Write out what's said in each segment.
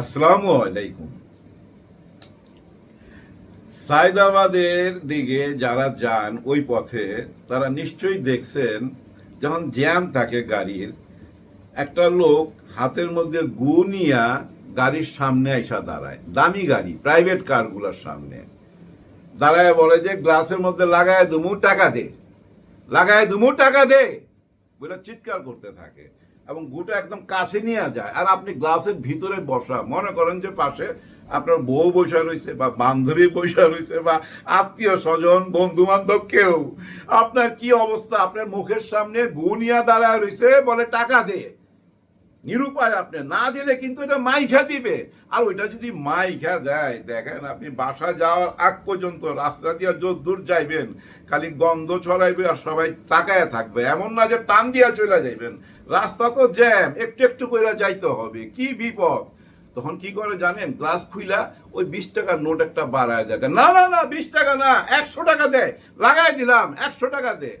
আসসালামু আলাইকুম। সায়দাবাদের দিকে যারা যান ওই পথে, তারা নিশ্চয়ই দেখছেন যখন জ্যাম থাকে গাড়ির, একটা লোক হাতের মধ্যে গু নিয়া গাড়ির সামনে আইসা দাঁড়ায়। দামি গাড়ি প্রাইভেট কারগুলোর সামনে। দাঁড়ায় বলে যে, গ্লাসের মধ্যে লাগায় দুমু টাকা দে, লাগায় দুমু টাকা দে। বলে চিৎকার করতে থাকে। এবং গুটা একদম কাছে নিয়ে যায়। আর আপনি গ্লাসের ভিতরে বসা, মনে করেন যে পাশে আপনার বউ বসা রয়েছে বা বান্ধবী বসা রয়েছে বা আত্মীয় স্বজন বন্ধু বান্ধব কেউ। আপনার কি অবস্থা? আপনার মুখের সামনে গুনিয়া দাঁড়ায় রয়েছে বলে টাকা দে। নিরুপায় আপনি না দিলে কিন্তু এটা মাইখা দিবে। আর ওইটা যদি মাইখা দেয়, দেখেন আপনি বাসা যাওয়ার আগ পর্যন্ত রাস্তা দিয়ে দূর যাইবেন, খালি গন্ধ ছড়াইবে আর সবাই তাকায় থাকবে। এমন না যে টান দিয়া চলে যাইবেন। রাস্তা তো জ্যাম, একটু একটু করে যাইতে হবে। কি বিপদ? তখন কি করে জানেন? গ্লাস খুইলা ওই বিশ টাকার নোট একটা বাড়ায় দেখে না না না, বিশ টাকা না, একশো টাকা দেয় লাগাই দিলাম, একশো টাকা দে।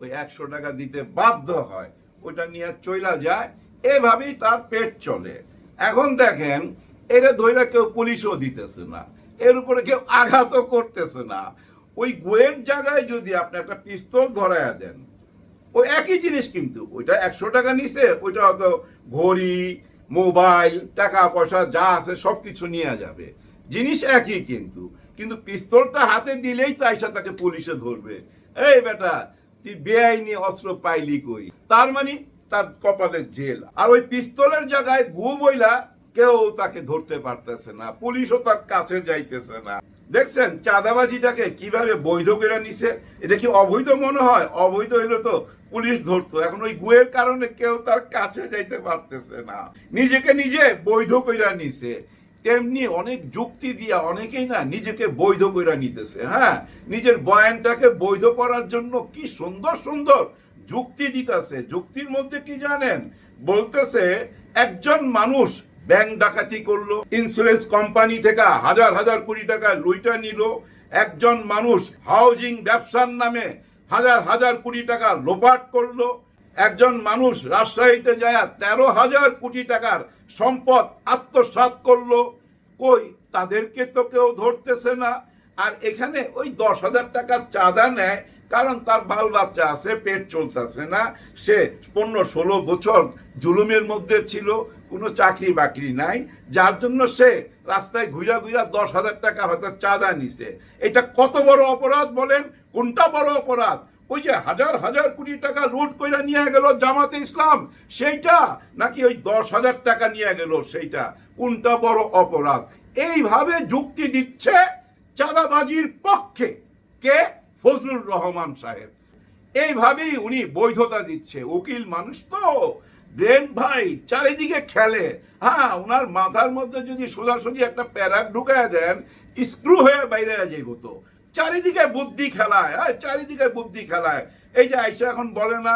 ওই একশো টাকা দিতে বাধ্য হয়। ওইটা নিয়ে চইলা যায় এভাবেই তার পেট চলে। এখন দেখেন, এরা ধৈরা কেউ পুলিশও দিতেছে না। এর উপরে কেউ আঘাতও করতেছে না। ওই গোয়ের জায়গায় যদি আপনি একটা পিস্তল ধরাইয়া দেন ওই একই জিনিস কিন্তু, ওইটা একশো টাকা নিছে, ওইটা হয়তো ঘড়ি, মোবাইল টাকা পয়সা যা আছে সব কিছু নিয়ে যাবে। জিনিস একই কিন্তু। কিন্তু পিস্তলটা হাতে দিলেই তাই তাইসা তাকে পুলিশে ধরবে। এই বেটা, তুই বেআইনি অস্ত্র পাইলি কই? তার মানে তার কপালে জেল। আর ওই পিস্তলের জায়গায় গু বইলা কেউ তাকে ধরতে পারতেছে না, পুলিশও তার কাছে যাইতেছে না। দেখছেন, চাঁদাবাজিটাকে কীভাবে বৈধ করে নিছে, এটা কি অবৈধ মনে হয়? অবৈধ হইলে তো পুলিশ ধরতো, এখন ওই গুয়ের কারণে কেউ তার কাছে যাইতে পারতেছে না। নিজেকে নিজে বৈধ কইরা নিছে। তেমনি অনেক যুক্তি দিয়া অনেকেই না নিজেকে বৈধ কইরা নিতেছে হ্যাঁ? নিজের বয়ানটাকে বৈধ করার জন্য কি সুন্দর সুন্দর যুক্তি দিতেছে। যুক্তির মধ্যে কি জানেন? বলতেছে, একজন মানুষ ব্যাংক ডাকাতি করল ইন্স্যুরেন্স কোম্পানি থেকে হাজার হাজার কোটি টাকা লুইটা নিল, একজন মানুষ হাউজিং ব্যবসার নামে হাজার হাজার কোটি টাকা লোপাট করল, একজন মানুষ রাজশাহীতে যায় তেরো হাজার কোটি টাকার সম্পদ আত্মসাৎ করল, কই, তাদেরকে তো কেউ ধরতেছে না। আর এখানে ওই দশ হাজার টাকার চাঁদা নেয় কারণ তার বাল বাচ্চা আছে, পেট চলতেছে না। সে পনেরো ষোলো বছর জুলুমের মধ্যে ছিল, কোনো চাকরি বাকরি নাই। যার জন্য সে রাস্তায় ঘুরা ঘুরা দশ হাজার টাকা হয়তো চাঁদা নিছে। এটা কত বড় অপরাধ বলেন? কোনটা বড় অপরাধ? ওই যে হাজার হাজার কোটি টাকা লুট কইরা নিয়ে গেল জামাতে ইসলাম, সেইটা? নাকি ওই দশ হাজার টাকা নিয়ে গেল সেইটা? কোনটা বড় অপরাধ? এইভাবে যুক্তি দিচ্ছে চাঁদাবাজির রহমান সাহেব। এইভাবেই উনি বৈধতা দিচ্ছে। উকিল মানুষ তো। ব্রেন ভাই, চারিদিকে খেলে। হ্যাঁ ওনার মাথার মধ্যে যদি সোজাসুজি একটা প্যারাক ঢুকায় দেন, স্ক্রু হয়ে বাইরে যাইব তো চারিদিকে বুদ্ধি খেলায় হ্যাঁ চারিদিকে বুদ্ধি খেলায়। এই যে আইসা এখন বলে না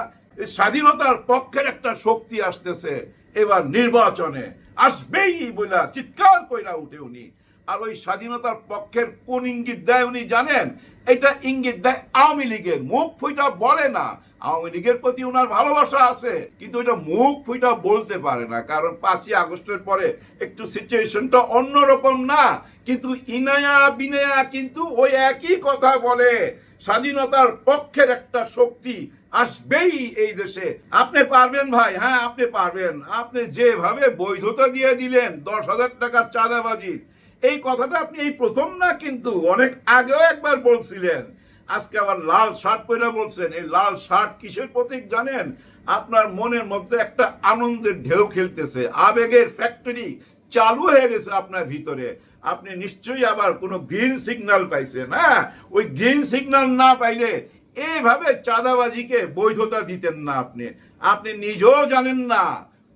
স্বাধীনতার পক্ষের একটা শক্তি আসতেছে এবার নির্বাচনে। আসবেই বইলা চিৎকার কইরা উঠে উনি। আর ওই স্বাধীনতার পক্ষের কোন ইঙ্গিত দেয় উনি জানেন? এটা ইঙ্গিত দেয় আওয়ামী লীগের। মুখ ফুইটা বলে না। আওয়ামী লীগের প্রতি ওনার ভালোবাসা আছে। কিন্তু এটা মুখ ফুইটা বলতে পারে না। কারণ পাঁচই আগস্টের পরে একটু সিচুয়েশনটা অন্যরকম না। কিন্তু ইনায়া বিনায়া কিন্তু ওই একই কথা বলে। স্বাধীনতার পক্ষের একটা শক্তি আসবেই এই দেশে। আপনি পারবেন ভাই? হ্যাঁ আপনি পারবেন। আপনি যেভাবে বৈধতা দিয়ে দিলেন, দশ হাজার টাকার চাঁদাবাজির এই কথাটা আপনি এই প্রথম না কিন্তু অনেক আগেও একবার বলছিলেন। আজকে আবার লাল শার্ট পরে বলছেন। এই লাল শার্ট কিসের প্রতীক জানেন? আপনার মনের মধ্যে একটা আনন্দের ঢেউ খেলতেছে। আবেগের ফ্যাক্টরি চালু হয়ে গেছে আপনার ভিতরে। আপনি নিশ্চয়ই আবার কোনো গ্রিন সিগন্যাল পাইছেন হ্যাঁ? ওই গ্রিন সিগন্যাল না পাইলে এইভাবে চাঁদাবাজিকে বৈধতা দিতেন না আপনি। আপনি নিজেও জানেন না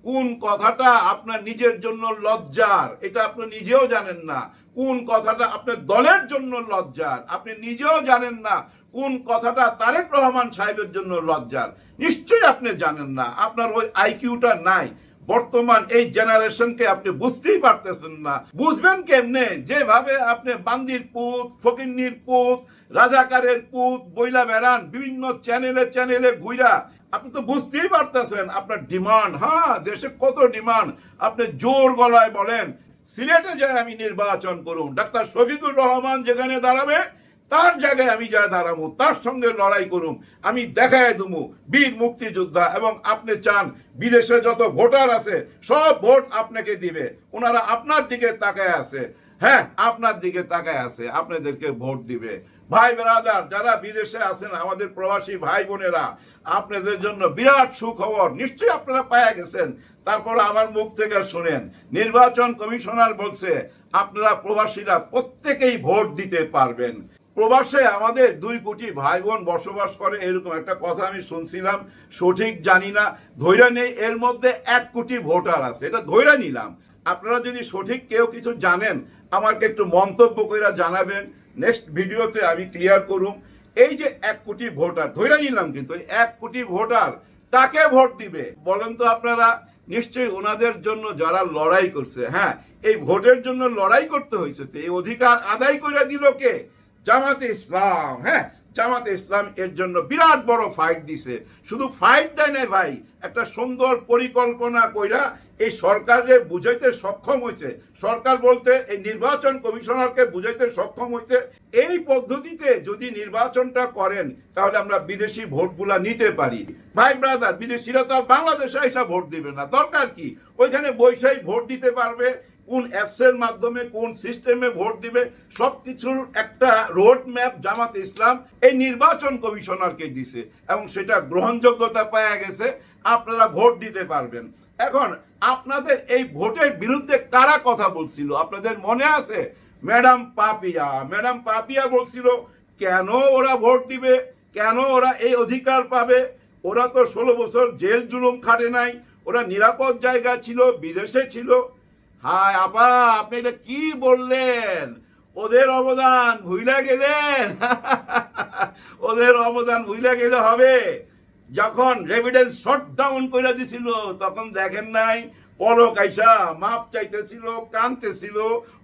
কোন কথাটা আপনার নিজের জন্য লজ্জার? এটা আপনি নিজেও জানেন না। কোন কথাটা আপনার দলের জন্য লজ্জার? আপনি নিজেও জানেন না কোন কথাটা তারেক রহমান সাহেবের জন্য লজ্জার। নিশ্চয়ই আপনি জানেন না। আপনার ওই আইকিউটা নাই। বর্তমান এই জেনারেশনকে আপনি বুঝতেই পারতেছেন না। বুঝবেন কেমনে? যেভাবে আপনি বান্দির পুত, ফকিন্নির পুত, রাজাকারের পুত, বইলা বেড়ান, বিভিন্ন চ্যানেলে চ্যানেলে ঘুইরা আপনি তো বুঝতেই পারতেছেন আপনার ডিমান্ড। হ্যাঁ দেশে কত ডিমান্ড। আপনি জোর গলায় বলেন, সিলেটে যায় আমি নির্বাচন করুন। ডাক্তার শফিকুর রহমান যেখানে দাঁড়াবে, তার জায়গায় আমি যা দাঁড়াবো। তার সঙ্গে লড়াই করুম আমি দেখায় দুমু বীর মুক্তিযোদ্ধা এবং আপনি চান বিদেশে যত ভোটার আছে, সব ভোট আপনাকে দিবে। ওনারা আপনার দিকে তাকায় আছে। হ্যাঁ আপনার দিকে তাকায় আছে, আপনাদেরকে ভোট দিবে। ভাই বেরাদার, যারা বিদেশে আছেন, আমাদের প্রবাসী ভাই বোনেরা, আপনাদের জন্য বিরাট সুখবর, নিশ্চয়ই আপনারা পায়া গেছেন। তারপর আমার মুখ থেকে শুনেন, নির্বাচন কমিশনার বলছে, আপনারা প্রবাসীরা প্রত্যেকেই ভোট দিতে পারবেন। প্রবাসে আমাদের দুই কোটি ভাই বোন বসবাস করে, এরকম একটা কথা আমি শুনছিলাম, সঠিক জানি না, ধৈর্য নেই, এর মধ্যে এক কোটি ভোটার আছে, এটা ধৈর্য নিলাম। আপনারা যদি সঠিক কেউ কিছু জানেন আমাকে একটু মন্তব্য করে জানাবেন। নেক্সট ভিডিওতে আমি ক্লিয়ার করুম। এই যে এক কোটি ভোটার ধৈর্য নিলাম কিন্তু এক কোটি ভোটার তাকে ভোট দিবে? বলেন তো আপনারা, নিশ্চয়ই ওনাদের জন্য যারা লড়াই করছে হ্যাঁ এই ভোটের জন্য লড়াই করতে হয়েছে তো এই অধিকার আদায় করে দিল কে? জামাতে ইসলাম হ্যাঁ জামাতে ইসলাম এর জন্য বিরাট বড় ফাইট দিছে। শুধু ফাইট দেয় না ভাই, একটা সুন্দর পরিকল্পনা কইরা এই সরকারে বুঝাইতে সক্ষম হয়েছে সরকার বলতে এই নির্বাচন কমিশনারকে বুঝাইতে সক্ষম হয়েছে এই পদ্ধতিতে যদি নির্বাচনটা করেন, তাহলে আমরা বিদেশি ভোটগুলা নিতে পারি। ভাই ব্রাদার, বিদেশিরা তো আর বাংলাদেশে এসে ভোট দিবে না। দরকার কি? ওইখানে বৈশাই ভোট দিতে পারবে, কোন অ্যাপসের মাধ্যমে, কোন সিস্টেমে ভোট দিবে সব কিছুর একটা রোড ম্যাপ জামাত ইসলাম এই নির্বাচন কমিশনারকে দিছে এবং সেটা গ্রহণযোগ্যতা পাওয়া গেছে। আপনারা ভোট দিতে পারবেন। এখন আপনাদের এই ভোটের বিরুদ্ধে কারা কথা বলছিল? আপনাদের মনে আছে? ম্যাডাম পাপিয়া। ম্যাডাম পাপিয়া বলছিল, কেন ওরা ভোট দিবে? কেন ওরা এই অধিকার পাবে? ওরা তো ষোলো বছর জেল জুলুম খাটে নাই। ওরা নিরাপদ জায়গা ছিল, বিদেশে ছিল। হায় আপা, আপনি এটা কি বললেন? ওদের অবদান ভুইলা গেলেন? ওদের অবদান ভুইলা গেলে হবে। যখন রেভিডেন্স শট ডাউন করে দিছিল তখন দেখেন নাই পলক আইসা মাপ চাইতেছিল, কানতেছিল,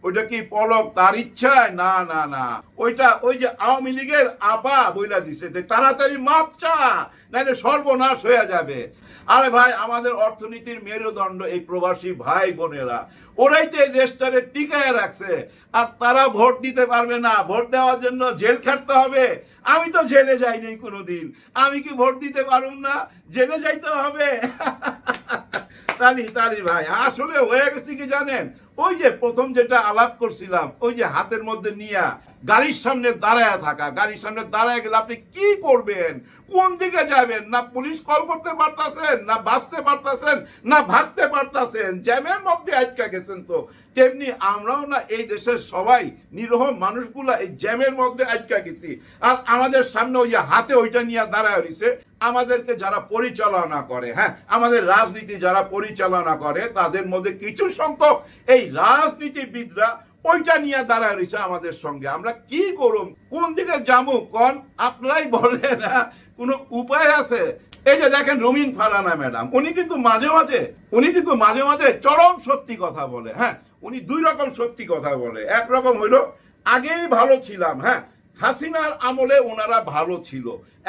ওইটা কি পলক তার ইচ্ছায়? না না না। ওইটা ওই যে আওয়ামী লীগের আপা বইলা দিছে তাড়াতাড়ি মাপ চা নাহলে সর্বনাশ হয়ে যাবে। আরে ভাই, আমাদের অর্থনীতির মেরুদণ্ড এই প্রবাসী ভাই বোনেরা। ওরাই তো এই দেশটারে টিকায় রাখছে, আর তারা ভোট দিতে পারবে না। ভোট দেওয়ার জন্য জেল খাটতে হবে। আমি তো জেলে যাইনি কোনোদিন। আমি কি ভোট দিতে পারুম না? জেলে যাইতে হবে। তালি তালি ভাই। আসলে হয়ে গেছে কি জানেন? ওই যে প্রথম যেটা আলাপ করছিলাম, ওই যে হাতের মধ্যে নিয়া গাড়ির সামনে দাঁড়ায় থাকা, গাড়ির সামনে দাঁড়ায় গেলে আপনি কি করবেন? কোন দিকে যাবেন? না পুলিশ কল করতে পারতাছেন, না বাঁচতে পারতাছেন, না ভাগতে পারতাছেন? জ্যামের মধ্যে আটকা গেছেন তো। তেমনি আমরাও না এই দেশের সবাই নিরহ মানুষগুলা এই জ্যামের মধ্যে আটকা গেছি। আর আমাদের সামনে ওই যে হাতে ওইটা নিয়ে দাঁড়ায় রয়েছে, আমাদেরকে যারা পরিচালনা করে হ্যাঁ আমাদের রাজনীতি যারা পরিচালনা করে, তাদের মধ্যে কিছু সংখ্যক এই রাজনীতিবিদরা ওইটা নিয়ে দাঁড়ায় রয়েছে আমাদের সঙ্গে। আমরা কি করুম? কোন দিকে যাব? কোন? আপনারাই বলেন হ্যাঁ? কোনো উপায় আছে? এই যে দেখেন রুমিন ফারানা ম্যাডাম, উনি কিন্তু মাঝে মাঝে, উনি কিন্তু মাঝে মাঝে চরম সত্যি কথা বলে হ্যাঁ? উনি দুই রকম সত্যি কথা বলে। এক রকম হইল, আগেই ভালো ছিলাম হ্যাঁ? হাসিনার আমলে ওনারা ভালো ছিল।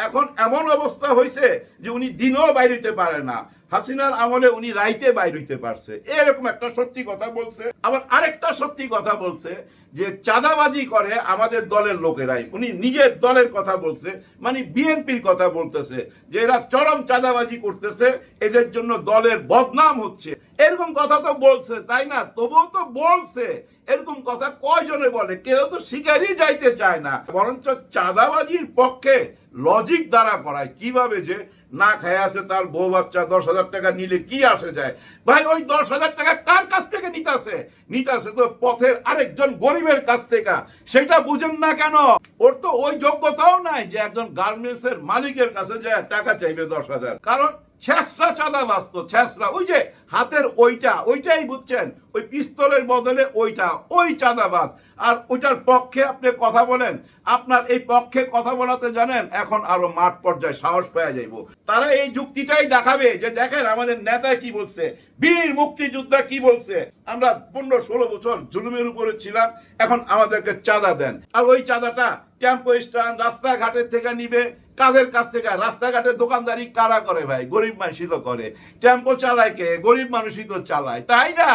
এখন এমন অবস্থা হয়েছে যে উনি দিনও বাইরেতে পারে না। হাসিনার আমলে উনি রাইতে বাইর হইতে পারছে। এরকম একটা সত্যি কথা বলছে। আবার আরেকটা সত্যি কথা বলছে যে চাঁদাবাজি করে আমাদের দলের লোকেরাই। উনি নিজের দলের কথা বলছে মানে বিএনপির কথা বলতেছে যে এরা চরম চাঁদাবাজি করতেছে, এদের জন্য দলের বদনাম হচ্ছে। এরকম কথা তো বলছে, তাই না? তবুও তো বলছে। এরকম কথা কয়জনে বলে? কেউ তো শিকারই যাইতে চায় না। বরঞ্চ চাঁদাবাজির পক্ষে লজিক দ্বারা করায়। কীভাবে যে না খায় আছে তার বউ বাচ্চা দশ হাজার টাকা নিলে কি আসে যায়? ভাই, ওই দশ হাজার টাকা কার কাছ থেকে নিতাছে? নিতাছে তো পথের আরেকজন গরিবের কাছ থেকে। সেটা বুঝেন না কেন? ওর তো ওই যোগ্যতাও নাই যে একজন গার্মেন্টস এর মালিকের কাছে যায়, টাকা চাইবে দশ হাজার। কারণ ছেসরা চাঁদা বাস্ত ছেসরা ওই যে হাতের ওইটা, ওইটাই বুঝছেন? ওই পিস্তলের বদলে ওইটা, ওই চাঁদাবাজ আর ওইটার পক্ষে আপনি কথা বলেন, আপনার এই পক্ষে কথা বলাতে জানেন, এখন আরও মাঠ পর্যায়ে সাহস পাওয়া যাইব। তারা এই যুক্তিটাই দেখাবে যে, দেখেন আমাদের নেতা কি বলছে, বীর মুক্তিযোদ্ধা কি বলছে। আমরা পনেরো ষোলো বছর জুলুমের উপরে ছিলাম, এখন আমাদেরকে চাঁদা দেন। আর ওই চাঁদাটা টেম্পো স্ট্যান্ড রাস্তাঘাটের থেকে নিবে কাদের কাছ থেকে রাস্তাঘাটে দোকানদারি কারা করে ভাই? গরিব মানুষই তো করে। টেম্পো চালায় কে? গরিব মানুষই তো চালায়, তাই না?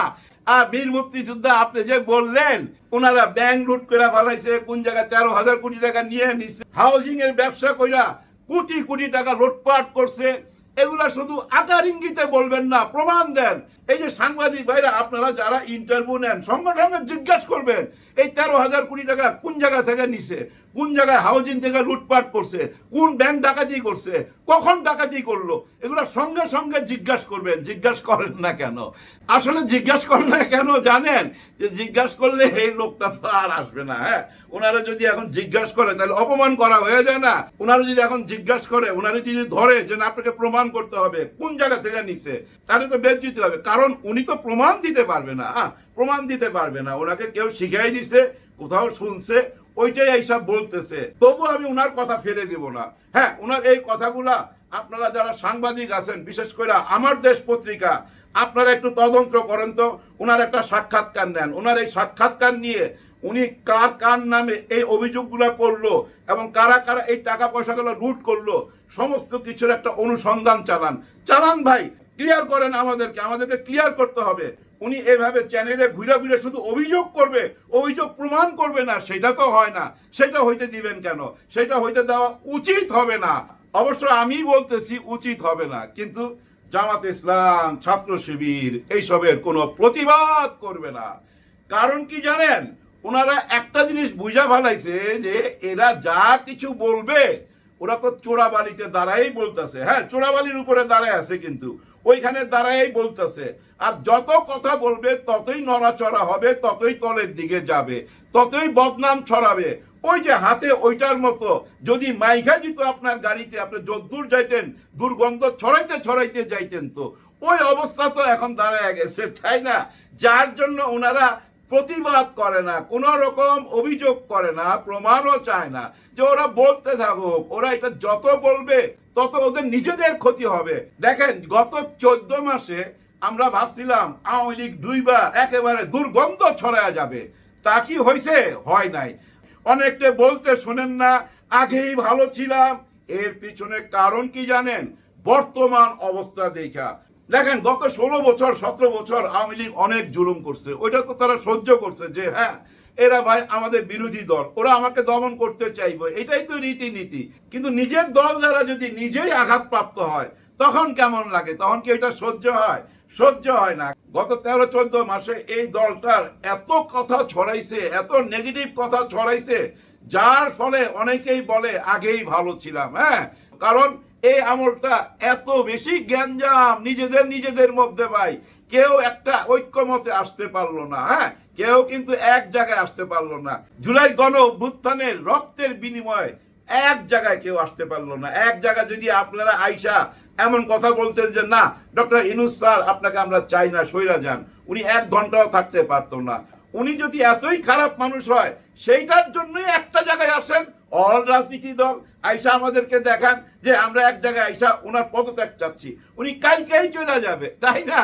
আর বীর মুক্তিযোদ্ধা, আপনি যে বললেন, ওনারা ব্যাংক লুট করে ফেলাইছে, কোন জায়গায় তেরো হাজার কোটি টাকা নিয়ে নিচ্ছে হাউজিং এর ব্যবসা কইরা কোটি কোটি টাকা লুটপাট করছে। এগুলা শুধু আকার ইঙ্গিতে বলবেন না, প্রমাণ দেন। এই যে সাংবাদিক ভাইরা, আপনারা যারা ইন্টারভিউ নেন, সঙ্গে সঙ্গে জিজ্ঞাসা করবেন, এই তেরো হাজার কোটি টাকা কোন জায়গা থেকে নিছে? কোন জায়গায় হাউজিং থেকে লুটপাট করছে? কোন ব্যাংক ডাকাতি করছে? কখন ডাকাতি করল? এগুলো সঙ্গে সঙ্গে জিজ্ঞাসা করবেন জিজ্ঞাসা করেন না কেন? আসলে জিজ্ঞাসা করেন না কেন জানেন? যে জিজ্ঞাসা করলে এই লোকটা তো আর আসবে না হ্যাঁ? ওনারা যদি এখন জিজ্ঞাসা করে তাহলে অপমান করা হয়ে যায় না? ওনারা যদি এখন জিজ্ঞাসা করে ওনারা যদি ধরে যে না আপনাকে প্রমাণ করতে হবে কোন জায়গা থেকে নিছে তাহলে তো বেদ দিতে হবে। কারণ উনি তো প্রমাণ দিতে পারবে না হ্যাঁ, প্রমাণ দিতে পারবে না। ওনাকে কেউ শিখাই দিছে কোথাও শুনছে ওইটাই এইসব বলতেছে। তবু আমি ওনার কথা ফেলে দিব না। হ্যাঁ ওনার এই কথাগুলা আপনারা যারা সাংবাদিক আছেন, বিশেষ করে আমার দেশ পত্রিকা, আপনারা একটু তদন্ত করেন তো ওনার একটা সাক্ষাৎকার নেন। ওনার এই সাক্ষাৎকার নিয়ে উনি কার কার নামে এই অভিযোগগুলো করল এবং কারা কারা এই টাকা পয়সাগুলো লুট করল, সমস্ত কিছুর একটা অনুসন্ধান চালান। চালান ভাই ক্লিয়ার করেন আমাদেরকে আমাদেরকে ক্লিয়ার করতে হবে। উনি এভাবে চ্যানেলে ঘুরে ঘুরে শুধু অভিযোগ করবে, অভিযোগ প্রমাণ করবে না, সেটা তো হয় না। সেটা হইতে দিবেন কেন? সেটা হইতে দেওয়া উচিত হবে না। অবশ্য আমি বলতেছি উচিত হবে না, কিন্তু জামাত ইসলাম, ছাত্র শিবির, এইসবের কোনো প্রতিবাদ করবে না। কারণ কি জানেন? ওনারা একটা জিনিস বুঝা ফেলাইছে যে এরা যা কিছু বলবে, ওরা তো চোরাবালিতে দাঁড়াই বলতেছে। হ্যাঁ চোরাবালির উপরে দাঁড়ায় আছে কিন্তু। ওইখানে দাঁড়াই বলতেছে, আর যত কথা বলবে, ততই নড়াচড়া হবে, ততই তলের দিকে যাবে, ততই বদনাম ছড়াবে। ওই যে হাতে ওইটার মতো, যদি মাইখা দিত আপনার গাড়িতে, আপনি যদ্দূর যাইতেন, দুর্গন্ধ ছড়াইতে ছড়াইতে যাইতেন তো। ওই অবস্থা তো এখন দাঁড়ায় গেছে, তাই না? যার জন্য ওনারা প্রতিবাদ করে না, কোন রকম অভিযোগ করে না, প্রমাণও চায় না যে ওরা বলতে থাকুক, ওরা এটা যত বলবে তত ওদের নিজেদের ক্ষতি হবে। দেখেন, গত চোদ্দ মাসে আমরা ভাবছিলাম আওয়ামী লীগ দুইবার একেবারে দুর্গন্ধ ছড়ায়া যাবে। তা কি হয়েছে? হয় নাই। অনেকটা বলতে শোনেন না, আগেই ভালো ছিলাম। এর পিছনে কারণ কি জানেন? বর্তমান অবস্থা দেখা। দেখেন, গত ষোলো বছর, সতেরো বছর আওয়ামী লীগ অনেক জুলুম করছে। ওইটা তো তারা সহ্য করছে যে হ্যাঁ এরা ভাই আমাদের বিরোধী দল, ওরা আমাকে দমন করতে চাইবে। এটাই তো রীতিনীতি। কিন্তু নিজের দল যারা যদি নিজেই আঘাতপ্রাপ্ত হয়, তখন কেমন লাগে? তখন কি এটা সহ্য হয়? সহ্য হয় না। গত তেরো, চোদ্দ মাসে এই দলটার এত কথা ছড়াইছে, এত নেগেটিভ কথা ছড়াইছে, যার ফলে অনেকেই বলে, আগেই ভালো ছিলাম। হ্যাঁ? কারণ এই আমলটা এত বেশি জ্ঞানজাম নিজেদের নিজেদের মধ্যে ভাই। কেউ একটা ঐক্যমতে আসতে পারল না হ্যাঁ? কেউ কিন্তু এক জায়গায় আসতে পারল না। জুলাই গণ অভ্যুত্থানের রক্তের বিনিময়ে এক জায়গায় কেউ আসতে পারল না। এক জায়গায় যদি আপনারা আইসা এমন কথা বলতেন যে, না, ডক্টর ইনুস স্যার, আপনাকে আমরা চাই না, সইরা যান। উনি এক ঘন্টাও থাকতে পারতো না। উনি যদি এতই খারাপ মানুষ হয়, সেইটার জন্যই একটা জায়গায় আসেন, অল রাজনীতি দল। আইসা আমাদেরকে দেখান যে, আমরা এক জায়গায় আইসা ওনার পদত্যাগ চাচ্ছি। উনি কালকেই চলে যাবে, তাই না?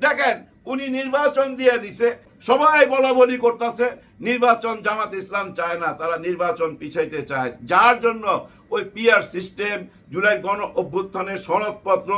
দেখেন, উনি নির্বাচন দিয়ে দিছে। সবাই বলা বলি করতেছে, নির্বাচন জামাত ইসলাম চায় না, তারা নির্বাচন পিছাইতে চায়। যার জন্য ওই পিয়ার সিস্টেম, জুলাই গণ অভ্যুত্থানের সনদপত্র,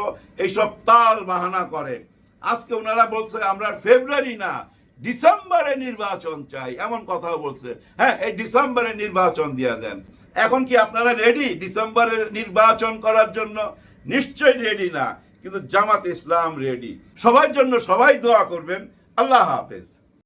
এইসব তাল বাহানা করে। আজকে ওনারা বলছে, আমরা ফেব্রুয়ারি না, ডিসেম্বরে নির্বাচন চাই। এমন কথাও বলছে। হ্যাঁ এই ডিসেম্বরে নির্বাচন দিয়ে দেন। এখন কি আপনারা রেডি ডিসেম্বরে নির্বাচন করার জন্য? নিশ্চয়ই রেডি না, কিন্তু জামাত ইসলাম রেডি সবার জন্য সবাই দোয়া করবেন। আল্লাহ হাফেজ।